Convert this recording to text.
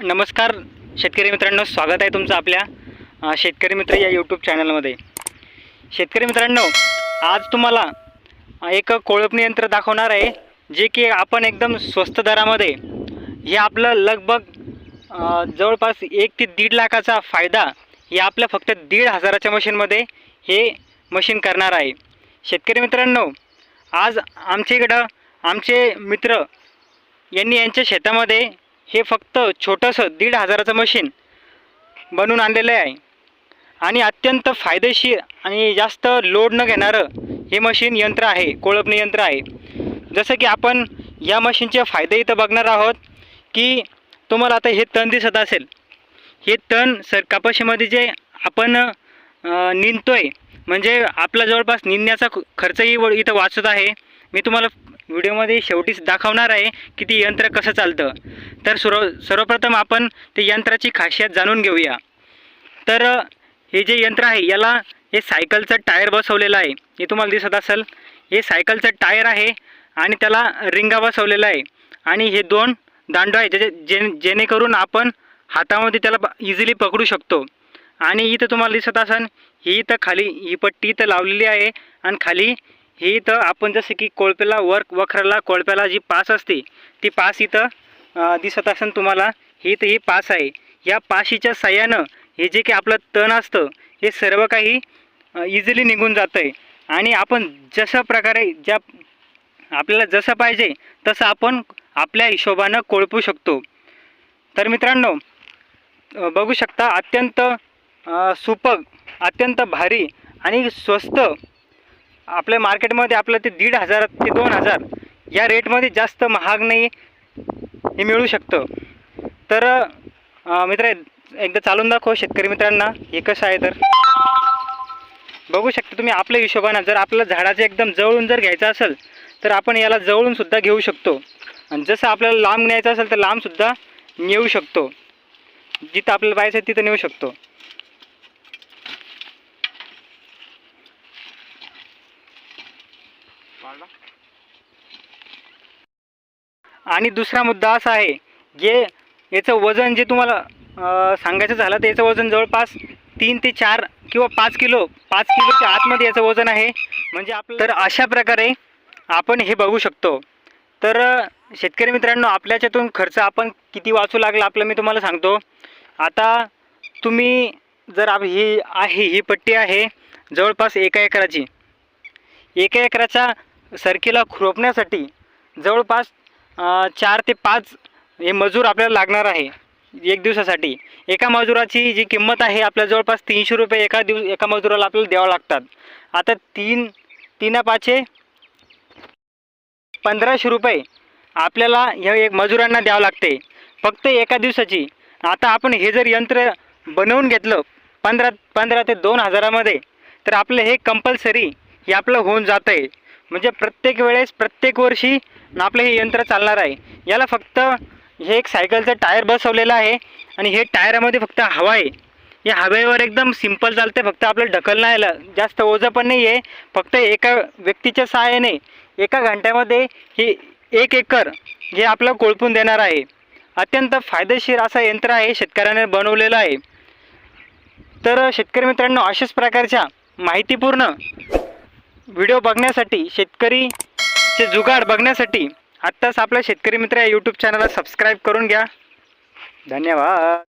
नमस्कार शेतकरी मित्रांनो स्वागत आहे तुमचं आपल्या शेतकरी मित्र या यूट्यूब चॅनलमध्ये शेतकरी मित्रांनो आज तुम्हाला एक कोळपणी यंत्र दाखवणार आहे जे की आपण एकदम स्वस्त दरामध्ये हे आपलं लगभग जवळपास एक ते दीड लाखाचा फायदा हे आपल्या फक्त दीड हजाराच्या मशीनमध्ये हे मशीन करणार आहे. शेतकरी मित्रांनो आज आमच्या इकडं आमचे मित्र यांनी यांच्या शेतामध्ये हे फक्त छोटंसं दीड हजाराचं मशीन बनवून आणलेलं आहे. आणि अत्यंत फायदेशीर आणि जास्त लोड न घेणारं हे मशीन यंत्र आहे कोळपणी यंत्र आहे. जसं की आपण या मशीनचे फायदे इथं बघणार आहोत की तुम्हाला आता हे तण दिसत असेल. हे तण सर कपाशीमध्ये जे आपण निंदतो आहे म्हणजे आपला जवळपास निंदण्याचा खर्चही व- इथं वाचत आहे. मी तुम्हाला व्हिडिओमध्ये शेवटीच दाखवणार आहे की ते यंत्र कसं चालतं. तर सर्व सर्वप्रथम आपण ते यंत्राची खासियत जाणून घेऊया. तर हे जे यंत्र आहे याला हे सायकलचं टायर बसवलेलं आहे. हे तुम्हाला दिसत असेल. हे सायकलचं टायर आहे आणि त्याला रिंगा बसवलेला आहे. आणि हे दोन दांड आहे ज्याचे जे जेणेकरून आपण हातामध्ये त्याला इझिली पकडू शकतो. आणि इथं तुम्हाला दिसत असेल ही इथं खाली ही पट्टी इथं लावलेली आहे. आणि खाली ही इथं आपण जसं की कोळप्याला वर वखराला कोळप्याला जी पास असते ती पास इथं दिसत असेल तुम्हाला. ही तर ही पास आहे. या पाशीच्या साह्यानं हे जे काही आपलं तण असतं हे सर्व काही इझिली निघून जातं आहे आणि आपण जशा प्रकारे ज्या आपल्याला जसं पाहिजे तसं आपण आपल्या हिशोबानं कोळपू शकतो. तर मित्रांनो बघू शकता अत्यंत सुपक अत्यंत भारी आणि स्वस्त आपल्या मार्केटमध्ये आपलं ते दीड हजार ते दोन हजार या रेटमध्ये जास्त महाग नाही हे मिळू शकतं. तर मित्र एकदा चालून दाखव शेतकरी मित्रांना हे कसं आहे तर. बघू शकता तुम्ही आपल्या हिशोबानं जर आपल्याला झाडाचं एकदम जवळून जर घ्यायचं असेल तर आपण याला जवळून सुद्धा घेऊ शकतो. आणि जसं आपल्याला लांब न्यायचं असेल तर लांबसुद्धा नेऊ शकतो. जिथं आपल्याला पाहिजे तिथं नेऊ शकतो. आणि दुसरा मुद्दा असा आहे जे याचं वजन जे तुम्हाला सांगायचं झालं तर याचं वजन जवळपास तीन ते चार किंवा पाच किलो पाच किलोच्या आतमध्ये याचं वजन आहे. म्हणजे आपलं तर अशा प्रकारे आपण हे बघू शकतो. तर शेतकरी मित्रांनो आपल्याच्यातून खर्च आपण किती वाचू लागला आपलं मी तुम्हाला सांगतो. आता तुम्ही जर आप ही आहे ही पट्टी आहे जवळपास एका एकराची. एका एकराच्या सरकीला खुरपण्यासाठी जवळपास चार ते पाच हे मजूर आपल्याला लागणार आहे एक दिवसासाठी. एका मजुराची जी किंमत आहे आपल्याला जवळपास तीनशे रुपये एका दिवस एका मजुराला आपल्याला द्यावं लागतात. आता तीन तीन पाचे पंधराशे रुपये आपल्याला ह्या एक मजुरांना द्यावं लागते. फक्त एका दिवसाची. आता आपण हे जर यंत्र बनवून घेतलं पंधरा पंधरा ते दोन हजारामध्ये तर आपलं हे कंपल्सरी हे आपलं होऊन जातं आहे म्हणजे प्रत्येक वेळेस प्रत्येक वर्षी आपलं हे यंत्र चालणार आहे. याला फक्त हे एक सायकलचं टायर बसवलेलं आहे आणि हे टायरामध्ये फक्त हवा आहे. या हवेवर एकदम सिंपल चालते फक्त आपलं ढकल नाही आलं जास्त ओझं पण नाही आहे फक्त एका व्यक्तीच्या सहाय्याने एका घंट्यामध्ये हे एक एकर हे आपलं कोळपून देणार आहे. अत्यंत फायदेशीर असं यंत्र आहे शेतकऱ्याने बनवलेलं आहे. तर शेतकरी मित्रांनो अशाच प्रकारच्या माहितीपूर्ण व्हिडिओ बघण्यासाठी शेतकरीचे जुगाड बघण्यासाठी आत्ताच आपल्या शेतकरी मित्र या यूट्यूब चॅनलला सबस्क्राईब करून घ्या. धन्यवाद.